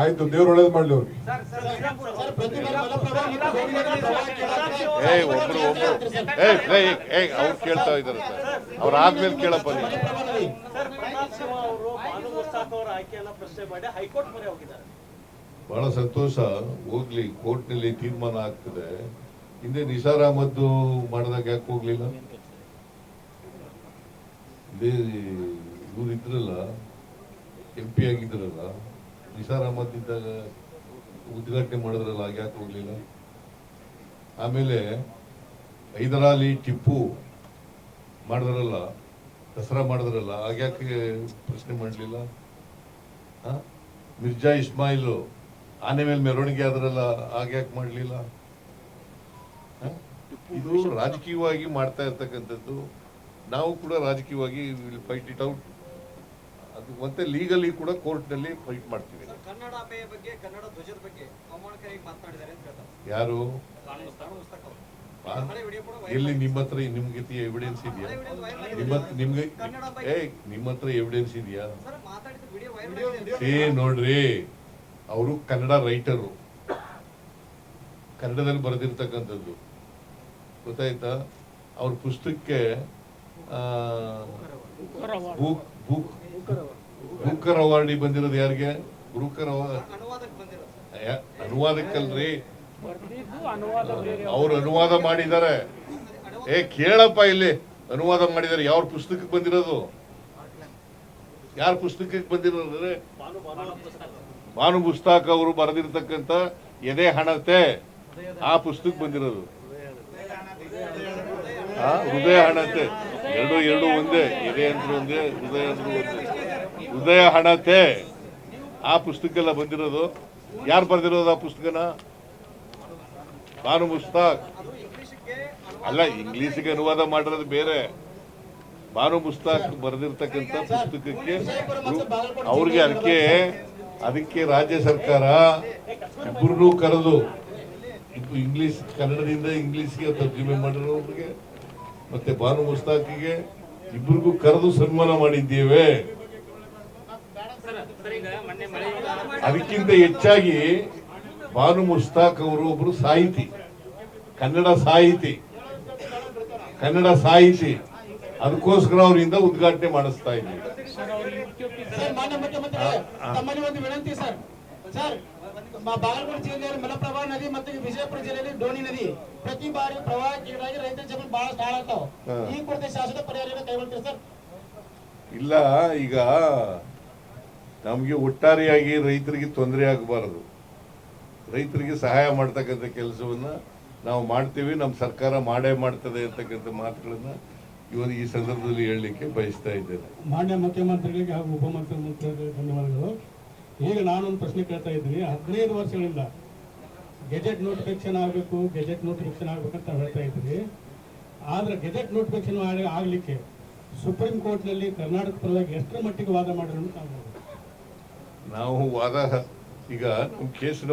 ಆಯ್ತು ದೇವ್ರ ಒಳ್ಳೇದ್ ಮಾಡ್ಲಿ ಅವ್ರಿಗೆ. ಏಯ್ ಒಬ್ರು ಒಬ್ರು. ಏಯ್ ಏಯ್ ಏಯ್ ಅವ್ರು ಕೇಳ್ತಾ ಇದಾರೆ ಸರ್. ಅವ್ರು ಆದ್ಮೇಲೆ ಕೇಳಪ್ಪ ನೀವು ಬಹಳ ಸಂತೋಷ. ಹೋಗ್ಲಿ ಕೋರ್ಟ್ನಲ್ಲಿ ತೀರ್ಮಾನ ಆಗ್ತದೆ. ಹಿಂದೆ ನಿಸಾರ್ ಮದ್ದು ಮಾಡಿದಾಗ ಯಾಕೆ ಹೋಗ್ಲಿಲ್ಲ? ಇದೇ ಇವ್ರು ಇದ್ರಲ್ಲ ಎಂ ಪಿ ಆಗಿದ್ರಲ್ಲ, ನಿಸಾರ್ ಅಹಮದ್ ಇದ್ದಾಗ ಉದ್ಘಾಟನೆ ಮಾಡಿದ್ರಲ್ಲ ಆಗ ಯಾಕೆ ಹೋಗ್ಲಿಲ್ಲ? ಆಮೇಲೆ ಹೈದರಾಲಿ ಟಿಪ್ಪು ಮಾಡಿದ್ರಲ್ಲ, ದಸರಾ ಮಾಡಿದ್ರಲ್ಲ ಆಗ ಯಾಕೆ ಪ್ರಶ್ನೆ ಮಾಡಲಿಲ್ಲ? ಮಿರ್ಜಾ ಇಸ್ಮಾಯಿಲು ಆನೆ ಮೇಲೆ ಮೆರವಣಿಗೆ ಆದ್ರಲ್ಲ ಆಗ ಯಾಕೆ ಮಾಡಲಿಲ್ಲ? ಇದು ರಾಜಕೀಯವಾಗಿ ಮಾಡ್ತಾ ಇರ್ತಕ್ಕಂಥದ್ದು ನಾವು ಕೂಡ ರಾಜಕೀಯವಾಗಿ ಫೈಟ್ ಇಟ್ ಔಟ್ ಅದು ಮತ್ತೆ ಲೀಗಲಿ ಕೂಡ ಕೋರ್ಟ್ನಲ್ಲಿ ಫೈಟ್ ಮಾಡ್ತೀವಿ. ಕನ್ನಡಾಂಬೆಯ ಬಗ್ಗೆ ಕನ್ನಡ ಧ್ವಜದ ಬಗ್ಗೆ ಅವಮಾನಕಾರಿ ಮಾತನಾಡಿದ್ದಾರೆ ಅಂತ ಹೇಳ್ತಾರೆ. ಯಾರು? ಎಲ್ಲಿ. ನಿಮ್ಮ ಹತ್ರ ನಿಮ್ಗೆ ಎವಿಡೆನ್ಸ್ ಇದೆಯಾ? ನಿಮ್ಮ ನಿಮ್ಗೆ ಏ ನಿಮ್ಮ ಹತ್ರ ಎವಿಡೆನ್ಸ್ ಇದೆಯಾ? ಸರ್ ಮಾತಾಡಿದ ವಿಡಿಯೋ ವೈರಲ್ ಆಗಿದೆ ಏ ನೋಡ್ರಿ. ಅವರು ಕನ್ನಡ ರೈಟರು ಕನ್ನಡದಲ್ಲಿ ಬರೆದಿರ್ತಕ್ಕಂಥದ್ದು. ಗೊತ್ತಾಯ್ತಾ? ಅವ್ರ ಪುಸ್ತಕಕ್ಕೆ ಬುಕ್ಕರ್ ಅವಾರ್ಡಿ ಬಂದಿರೋದು ಯಾರಿಗೆ? ಬುಕ್ಕರ್ ಅನುವಾದಕ್ಕಲ್ರಿ. ಅವ್ರು. ಅನುವಾದ ಮಾಡಿದ್ದಾರೆ. ಏ ಕೇಳಪ್ಪ ಇಲ್ಲಿ. ಅನುವಾದ ಮಾಡಿದ್ದಾರೆ. ಯಾವ ಪುಸ್ತಕಕ್ಕೆ ಬಂದಿರೋದು? ಯಾರ ಪುಸ್ತಕಕ್ಕೆ ಬಂದಿರೋದ್ರೆ? ಪುಸ್ತಕ ಭಾನು ಮುಸ್ತಾಕ್ ಅವರು ಬರೆದಿರ್ತಕ್ಕಂಥ ಎದೆ ಹಣತೆ ಆ ಪುಸ್ತಕ ಬಂದಿರೋದು. ಆ, ಹೃದಯ ಹಣತೆ. ಎರಡು ಎರಡು ಒಂದೇ. ಎದೆ ಅಂದ್ರೆ ಒಂದೇ ಹೃದಯ ಅಂದ್ರೆ ಒಂದೇ. ಹೃದಯ ಹಣತೆ. ಆ ಪುಸ್ತಕ ಎಲ್ಲ ಬಂದಿರೋದು. ಯಾರು ಬರೆದಿರೋದು ಆ ಪುಸ್ತಕನ? ಬಾನು ಮುಸ್ತಾಕ್. ಅಲ್ಲ, ಇಂಗ್ಲೀಷಿಗೆ ಅನುವಾದ ಮಾಡಿರೋದು ಬೇರೆ. ಬಾನು ಮುಸ್ತಾಕ್ ಬರೆದಿರ್ತಕ್ಕಂಥ ಪುಸ್ತಕಕ್ಕೆ ಅವ್ರಿಗೆ ಅದಕ್ಕೆ ಅದಕ್ಕೆ ರಾಜ್ಯ ಸರ್ಕಾರ ಇಬ್ಬರನ್ನೂ ಕರೆದು ಇಂಗ್ಲೀಷ್ ಕನ್ನಡದಿಂದ ಇಂಗ್ಲಿಷ್ಗೆ ತರ್ಜುಮೆ ಮಾಡಿರೋರಿಗೆ ಮತ್ತೆ ಬಾನು ಮುಸ್ತಾಕಿಗೆ ಇಬ್ಬರಿಗೂ ಕರೆದು ಸನ್ಮಾನ ಮಾಡಿದ್ದೇವೆ. ಅದಕ್ಕಿಂತ ಹೆಚ್ಚಾಗಿ ಬಾನು ಮುಸ್ತಾಕ್ ಅವರು ಒಬ್ರು ಸಾಹಿತಿ, ಕನ್ನಡ ಸಾಹಿತಿ ಕನ್ನಡ ಸಾಹಿತಿ. ಅದಕ್ಕೋಸ್ಕರ ಅವರಿಂದ ಉದ್ಘಾಟನೆ ಮಾಡಿಸ್ತಾ ಇದ್ದೀವಿ. ವಿನಂತಿ ಜಿಲ್ಲೆಯಲ್ಲಿ ಮಲಪ್ರಭಾ ನದಿ ಮತ್ತು ವಿಜಯಪುರ ಜಿಲ್ಲೆಯಲ್ಲಿ ಡೋಣಿ ನದಿ. ಪ್ರತಿ ಬಾರಿ ಜಮೀನು ಬಹಳ ಹಾಳಾಗ್ತಾವ ಹಾ. ಈ ಕುರಿತು ಶಾಸನ ಪರಿಹಾರ ಕೈಗೊಳ್ತೀರಿ ಸರ್. ಇಲ್ಲ ಈಗ ನಮ್ಗೆ ಒಟ್ಟಾರೆಯಾಗಿ ರೈತರಿಗೆ ತೊಂದರೆ ಆಗಬಾರದು. ರೈತರಿಗೆ ಸಹಾಯ ಮಾಡ್ತಕ್ಕಂಥ ಕೆಲಸವನ್ನ ನಾವು ಮಾಡ್ತೀವಿ ನಮ್ಮ ಸರ್ಕಾರ ಮಾಡೇ ಮಾಡ್ತದೆ ಅಂತಕ್ಕಂಥ ಮಾತುಗಳನ್ನ ಇವತ್ತು ಈ ಸಂದರ್ಭದಲ್ಲಿ ಹೇಳಲಿಕ್ಕೆ ಬಯಸ್ತಾ ಇದ್ದೇನೆ. ಮಾನ್ಯ ಮುಖ್ಯಮಂತ್ರಿಗಳಿಗೆ ಹಾಗೂ ಉಪಮುಖ್ಯಮಂತ್ರಿಗಳಿಗೆ ಧನ್ಯವಾದಗಳು. ಈಗ ನಾನೊಂದು ಪ್ರಶ್ನೆ ಕೇಳ್ತಾ ಇದ್ದೀನಿ. ಹದಿನೈದು ವರ್ಷಗಳಿಂದ ಗೆಜೆಟ್ ನೋಟಿಫಿಕೇಶನ್ ಆಗಬೇಕು ಗೆಜೆಟ್ ನೋಟಿಫಿಕೇಶನ್ ಆಗಬೇಕಂತ ಹೇಳ್ತಾ ಇದ್ದೀನಿ. ಆದ್ರೆ ಗೆಜೆಟ್ ನೋಟಿಫಿಕೇಶನ್ ಆಗಲಿಕ್ಕೆ ಸುಪ್ರೀಂ ಕೋರ್ಟ್ನಲ್ಲಿ ಕರ್ನಾಟಕ ಪರವಾಗಿ ಎಷ್ಟರ ಮಟ್ಟಿಗೆ ವಾದ ಮಾಡಿದ್ರು ನಾವು ವಾದ ಈಗ ನಮ್ಮ ಕೇಸ್